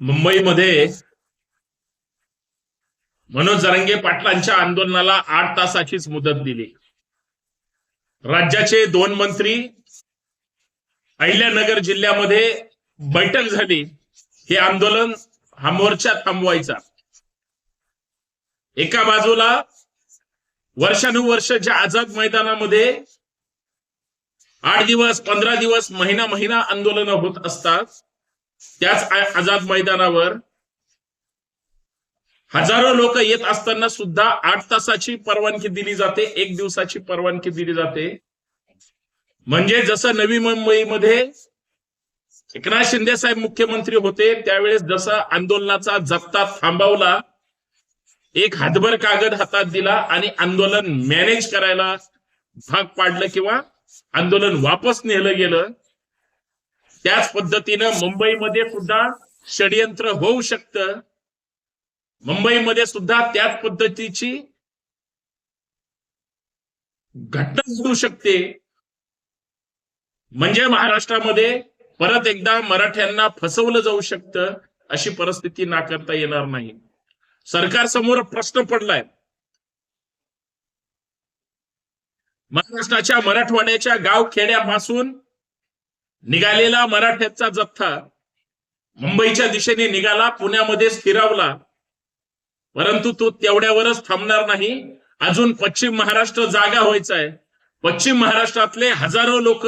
मुंबईमध्ये मनोज जरंगे पाटलांच्या आंदोलनाला आठ तासाचीच मुदत दिली. राज्याचे दोन मंत्री अहिल्यानगर जिल्ह्यामध्ये बैठक झाली. हे आंदोलन हा मोर्चा थांबवायचा. एका बाजूला वर्षानुवर्ष ज्या आझाद मैदानामध्ये आठ दिवस पंधरा दिवस महिना महिना आंदोलन होत असतात त्याच आझाद मैदानावर हजारो लोक येत असताना सुद्धा आठ तासाची परवानगी दिली जाते एक दिवसाची परवानगी दिली जाते. म्हणजे जसं नवी मुंबईमध्ये एकनाथ शिंदे साहेब मुख्यमंत्री होते त्यावेळेस जसा आंदोलनाचा जप्ता थांबवला एक हातभर कागद हातात दिला आणि आंदोलन मॅनेज करायला भाग पाडलं किंवा आंदोलन वापस नेलं गेलं त्याच पद्धतीनं मुंबईमध्ये सुद्धा षडयंत्र होऊ शकतं. मुंबईमध्ये सुद्धा त्याच पद्धतीची घटना घडू शकते. म्हणजे महाराष्ट्रामध्ये परत एकदा मराठ्यांना फसवलं जाऊ शकतं अशी परिस्थिती नाकारता येणार नाही. सरकारसमोर प्रश्न पडलाय. महाराष्ट्राच्या मराठवाड्याच्या गाव खेड्यापासून निघालेला मराठ्याचा जथ्था मुंबईच्या दिशेने निघाला पुण्यामध्ये स्थिरावला. परंतु तो तेवढ्यावरच थांबणार नाही. अजून पश्चिम महाराष्ट्र जागा व्हायचा आहे पश्चिम महाराष्ट्रातले हजारो लोक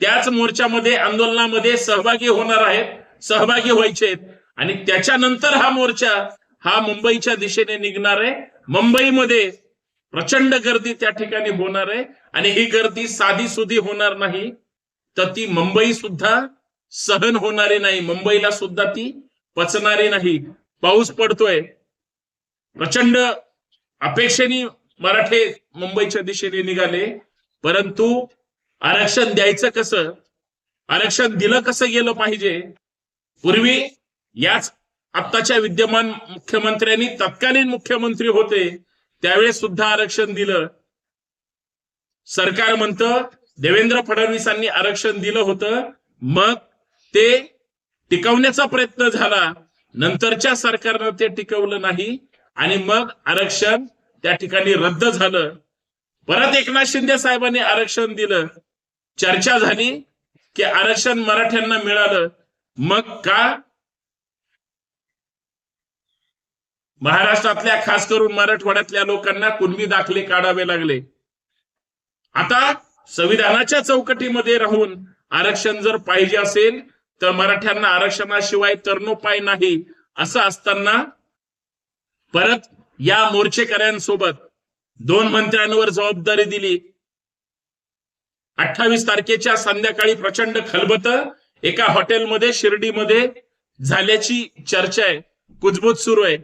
त्याच मोर्चामध्ये आंदोलनामध्ये सहभागी होणार आहेत सहभागी व्हायचे आणि त्याच्यानंतर हा मोर्चा हा मुंबईच्या दिशेने निघणार आहे मुंबईमध्ये प्रचंड गर्दी त्या ठिकाणी होणार. आहे आणि ही गर्दी साधी सुधी होणार नाही. तर ती मुंबई सुद्धा सहन होणारी नाही. मुंबईला सुद्धा ती पचणारी नाही. पाऊस पडतोय. प्रचंड अपेक्षेने मराठे मुंबईच्या दिशेने निघाले. परंतु आरक्षण द्यायचं कसं? आरक्षण दिलं कसं गेलं पाहिजे? पूर्वी याच आत्ताच्या विद्यमान मुख्यमंत्र्यांनी तत्कालीन मुख्यमंत्री होते. त्यावेळेस सुद्धा आरक्षण दिलं. सरकार म्हणतं देवेंद्र फडणवीसांनी आरक्षण दिलं होतं. मग ते टिकवण्याचा प्रयत्न झाला. नंतरच्या सरकारनं ते टिकवलं नाही. आणि मग आरक्षण त्या ठिकाणी रद्द झालं. परत एकनाथ शिंदे साहेबांनी आरक्षण दिलं. चर्चा झाली की आरक्षण मराठ्यांना मिळालं. मग का? महाराष्ट्रातल्या खास करून मराठवाड्यातल्या लोकांना कुणबी दाखले काढावे लागले? आता संविधानाच्या चौकटीमध्ये राहून आरक्षण जर पाहिजे असेल तर मराठ्यांना आरक्षणाशिवाय तरणोपाय नाही असं असताना परत या मोर्चेकऱ्यांसोबत दोन मंत्र्यांवर जबाबदारी दिली. अठ्ठावीस तारखेच्या संध्याकाळी प्रचंड खलबत एका हॉटेलमध्ये शिर्डीमध्ये झाल्याची चर्चा आहे. कुजबूज सुरू आहे.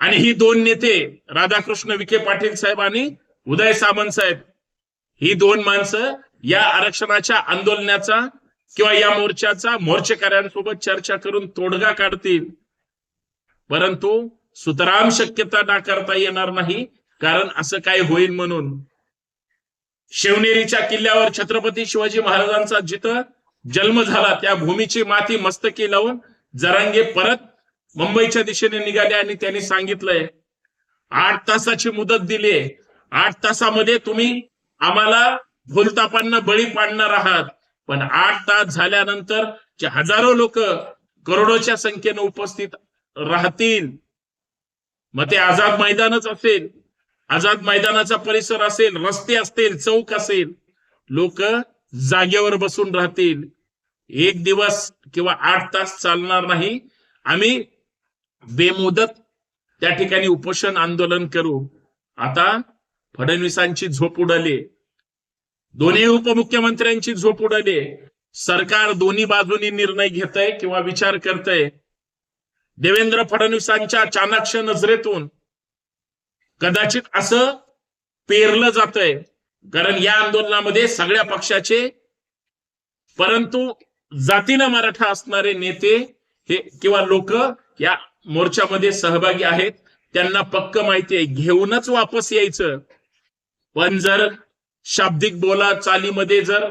आणि ही दोन नेते राधाकृष्ण विखे पाटील साहेब आणि उदय सामंत साहेब ही दोन माणसं या आरक्षणाच्या आंदोलनाचा किंवा या मोर्चाचा मोर्चेकऱ्यांसोबत चर्चा करून तोडगा काढतील. परंतु सुतराम शक्यता नाकारता येणार नाही कारण असं काय होईल म्हणून. शिवनेरीच्या किल्ल्यावर छत्रपती शिवाजी महाराजांचा जिथं जन्म झाला त्या भूमीची माती मस्तकी लावून जरांगे परत मुंबईच्या दिशेने निघाले आणि त्यांनी सांगितलंय आठ तासाची मुदत दिली आठ तासामध्ये तुम्ही आम्हाला भूलतापांना बळी पाडणार आहात. पण आठ तास झाल्यानंतर जे हजारो लोक करोडोच्या संख्येने उपस्थित राहतील मग ते आझाद मैदानच असेल आझाद मैदानाचा परिसर असेल रस्ते असतील चौक असेल लोक जागेवर बसून राहतील. एक दिवस किंवा आठ तास चालणार नाही. आम्ही बेमुदत त्या ठिकाणी उपोषण आंदोलन करू. आता फडणवीसांची झोप उडाली. दोन्ही उपमुख्यमंत्र्यांची झोप उडाली. सरकार दोन्ही बाजूनी निर्णय घेत आहे किंवा विचार करतंय. देवेंद्र फडणवीसांच्या चाणाक्ष नजरेतून कदाचित असं पेरलं जातंय. कारण या आंदोलनामध्ये सगळ्या पक्षाचे परंतु जातीनं मराठा असणारे नेते हे किंवा लोक या मोर्चामध्ये सहभागी आहेत. त्यांना पक्क माहिती आहे. घेऊनच वापस यायचं. पण जर शाब्दिक बोला चालीमध्ये जर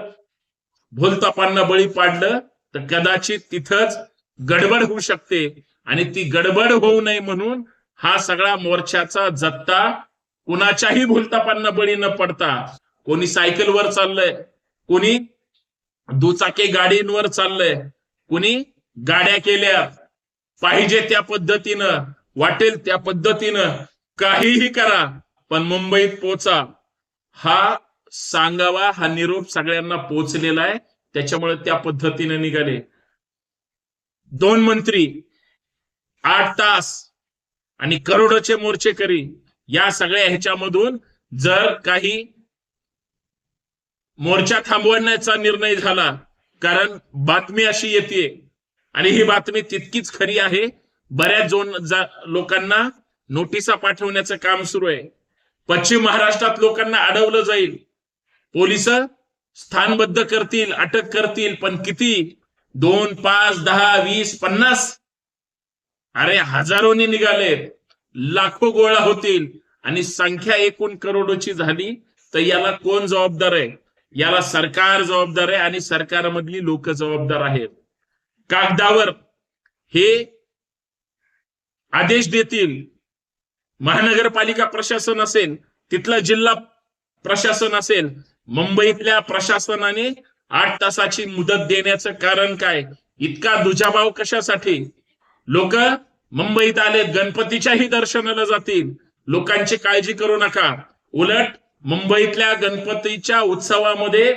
भोलतापांना बळी पाडलं तर कदाचित तिथंच गडबड होऊ शकते. आणि ती गडबड होऊ नये म्हणून हा सगळा मोर्चाचा जत्ता कुणाच्याही भूलतापांना बळी न पडता. कोणी सायकलवर चाललंय कोणी दुचाकी गाडींवर चाललंय कुणी गाड्या केल्या पाहिजे त्या पद्धतीनं वाटेल त्या पद्धतीनं काहीही करा पण मुंबईत पोचा. हा सांगावा हा निरोप सगळ्यांना पोचलेला आहे. त्याच्यामुळे त्या पद्धतीने निघाले. दोन मंत्री आठ तास आणि करोडोचे मोर्चेकरी या सगळ्या ह्याच्यामधून जर काही मोर्चा थांबवण्याचा निर्णय झाला कारण बातमी अशी येते आणि ही बातमी तितकीच खरी आहे बऱ्याच जोन जा- लोकांना नोटिसा पाठवण्याचं काम सुरू आहे. पश्चिम महाराष्ट्रात लोकांना अडवलं जाईल. पोलीस स्थानबद्ध करतील अटक करतील पण किती? दोन पाच दहा वीस पन्नास? अरे हजारोनी निघाले. लाखो गोळा होतील. आणि संख्या एकूण करोडोची झाली तर याला कोण जबाबदार आहे? याला सरकार जबाबदार आहे आणि सरकारमधली लोक जबाबदार आहेत. कागदावर हे आदेश देतील. महानगरपालिका प्रशासन असेल तिथलं जिल्हा प्रशासन असेल मुंबईतल्या प्रशासनाने आठ तासाची मुदत देण्याचं कारण काय? इतका दुजाभाव कशासाठी? लोक मुंबईत आले गणपतीच्याही दर्शनाला जातील. लोकांची काळजी करू नका. उलट मुंबईतल्या गणपतीच्या उत्सवामध्ये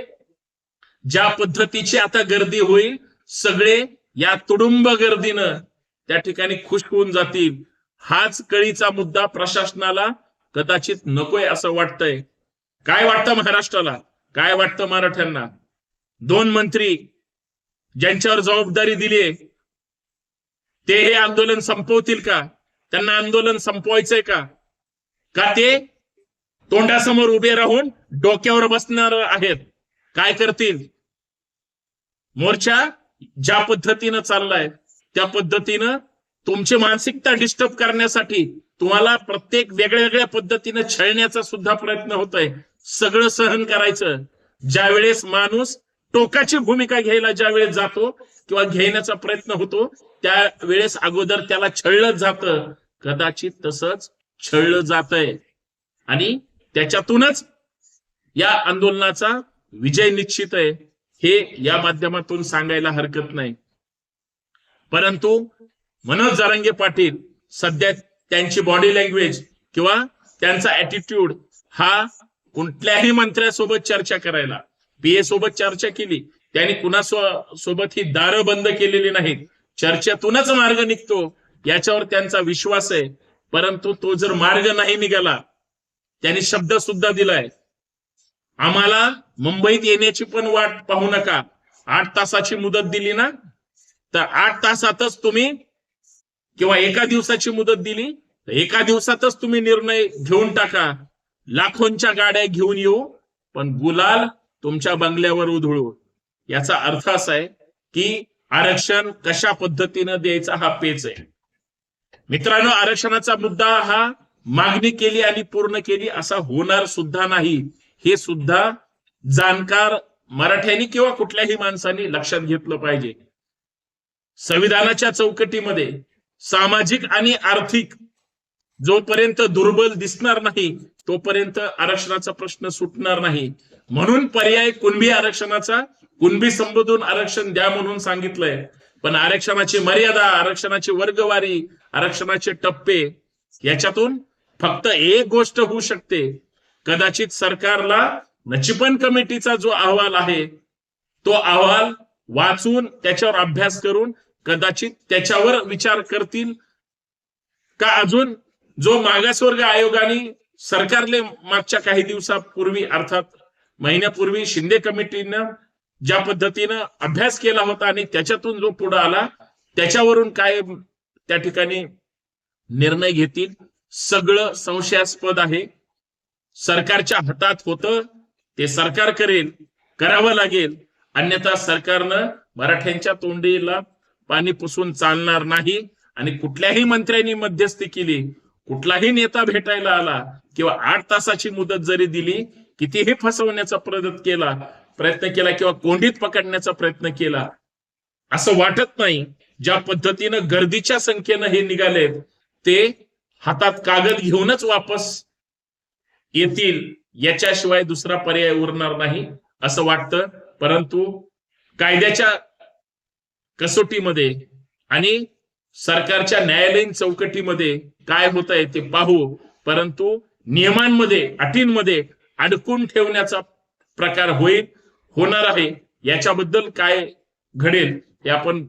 ज्या पद्धतीची आता गर्दी होईल सगळे या तुडुंब गर्दीनं त्या ठिकाणी खुश होऊन जातील. हाच कळीचा मुद्दा प्रशासनाला कदाचित नकोय असं वाटतंय. काय वाटतं महाराष्ट्राला? काय वाटतं मराठ्यांना? दोन मंत्री ज्यांच्यावर जबाबदारी दिलीये ते हे आंदोलन संपवतील का? त्यांना आंदोलन संपवायचंय का? का ते तोंडासमोर उभे राहून डोक्यावर बसणार आहेत? काय करतील? मोर्चा ज्या पद्धतीनं चाललाय त्या पद्धतीनं तुमची मानसिकता डिस्टर्ब करण्यासाठी तुम्हाला प्रत्येक वेगळ्या वेगळ्या पद्धतीने छळण्याचा सुद्धा प्रयत्न होतोय. सगळं सहन करायचं. ज्या वेळेस माणूस टोकाची भूमिका घ्यायला ज्या वेळेस जातो किंवा घेण्याचा प्रयत्न होतो त्या वेळेस अगोदर त्याला छळलं जातं. कदाचित तसंच छळलं जातंय. आणि त्याच्यातूनच या आंदोलनाचा विजय निश्चित आहे. हे या माध्यमातून सांगायला हरकत नाही. परंतु मनोज जारंगे पाटील सध्या त्यांची बॉडी लँग्वेज किंवा त्यांचा ऍटिट्यूड हा कुठल्याही मंत्र्यासोबत चर्चा करायला पीए सोबत चर्चा केली त्यांनी कुणा सोबत ही दारं बंद केलेली नाहीत. चर्चेतूनच मार्ग निघतो याच्यावर त्यांचा विश्वास आहे. परंतु तो जर मार्ग नाही निघाला त्यांनी शब्द सुद्धा दिलाय. आम्हाला मुंबईत येण्याची पण वाट पाहू नका. आठ तासाची मुदत दिली ना? तर आठ तासातच तुम्ही किंवा एका दिवसाची मुदत दिली तर एका दिवसातच तुम्ही निर्णय घेऊन टाका. लाखोंच्या गाड्या घेऊन येऊ पण गुलाल तुमच्या बंगल्यावर उधळू. याचा अर्थ असा आहे की आरक्षण कशा पद्धतीनं द्यायचा हा पेच आहे. मित्रांनो आरक्षणाचा मुद्दा हा मागणी केली आणि पूर्ण केली असा होणार सुद्धा नाही. हे सुद्धा जाणकार मराठ्यांनी किंवा कुठल्याही माणसाने लक्षात घेतलं पाहिजे. संविधानाच्या चौकटीमध्ये सामाजिक आणि आर्थिक. जोपर्यंत दुर्बल दिसणार नाही तोपर्यंत आरक्षणाचा प्रश्न सुटणार नाही. म्हणून पर्याय कुणबी आरक्षणाचा कुणबी संबोधून आरक्षण द्या म्हणून सांगितलंय. पण आरक्षणाची मर्यादा आरक्षणाची वर्गवारी आरक्षणाचे टप्पे याच्यातून फक्त एक गोष्ट होऊ शकते. कदाचित सरकारला नचिपन कमिटीचा जो अहवाल आहे तो अहवाल वाचून त्याच्यावर अभ्यास करून कदाचित त्याच्यावर विचार करतील. का अजून जो मागासवर्ग आयोगाने सरकारले मागच्या काही दिवसापूर्वी अर्थात महिन्यापूर्वी शिंदे कमिटीनं ज्या पद्धतीनं अभ्यास केला होता आणि त्याच्यातून जो पुढे आला त्याच्यावरून काय त्या ठिकाणी निर्णय घेतील सगळं संशयास्पद आहे. सरकारच्या हातात होतं ते सरकार करेल करावं लागेल. अन्यथा सरकारनं मराठ्यांच्या तोंडीला पाणी पुसून चालणार नाही आणि कुठल्याही मंत्र्यांनी मध्यस्थी केली कुठलाही नेता भेटायला आला किंवा आठ तासाची मुदत जरी दिली कितीही फसवण्याचा प्रयत्न केला प्रयत्न केला किंवा कोंडीत पकडण्याचा प्रयत्न केला असं वाटत नाही ज्या पद्धतीनं गर्दीच्या संख्येनं हे निघालेत ते हातात कागद घेऊनच वापस येतील याच्याशिवाय दुसरा पर्याय उरणार नाही असं वाटतं. परंतु कायद्याच्या कसोटीमध्ये. आणि सरकारच्या न्यायालयीन चौकटीमध्ये काय होत आहे ते पाहू. परंतु नियमांमध्ये अटींमध्ये अडकून ठेवण्याचा प्रकार होईल होणार आहे. याच्याबद्दल काय घडेल हे आपण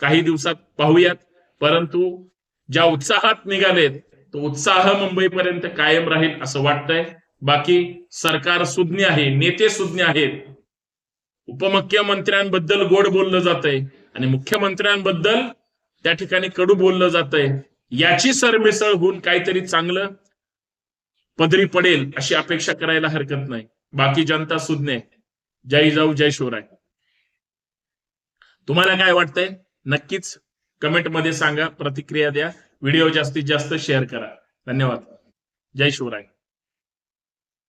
काही दिवसात पाहूयात. परंतु ज्या उत्साहात निघालेत तो उत्साह मुंबईपर्यंत कायम राहील असं वाटतंय. बाकी सरकार सुज्ञ आहे नेते सुज्ञ आहेत. उपमुख्यमंत्र्यांबद्दल गोड बोललं जातंय. आणि मुख्यमंत्र्यांबद्दल त्या ठिकाणी कडू बोललं जातंय. याची सरमिसळ होऊन काहीतरी चांगलं पदरी पडेल अशी अपेक्षा करायला हरकत नाही. बाकी जनता सुज्ञ जय जाऊ जय शिवराय. तुम्हाला काय वाटतंय? नक्कीच कमेंटमध्ये सांगा प्रतिक्रिया द्या. व्हिडिओ जास्तीत जास्त शेअर करा. धन्यवाद. जय शिवराय.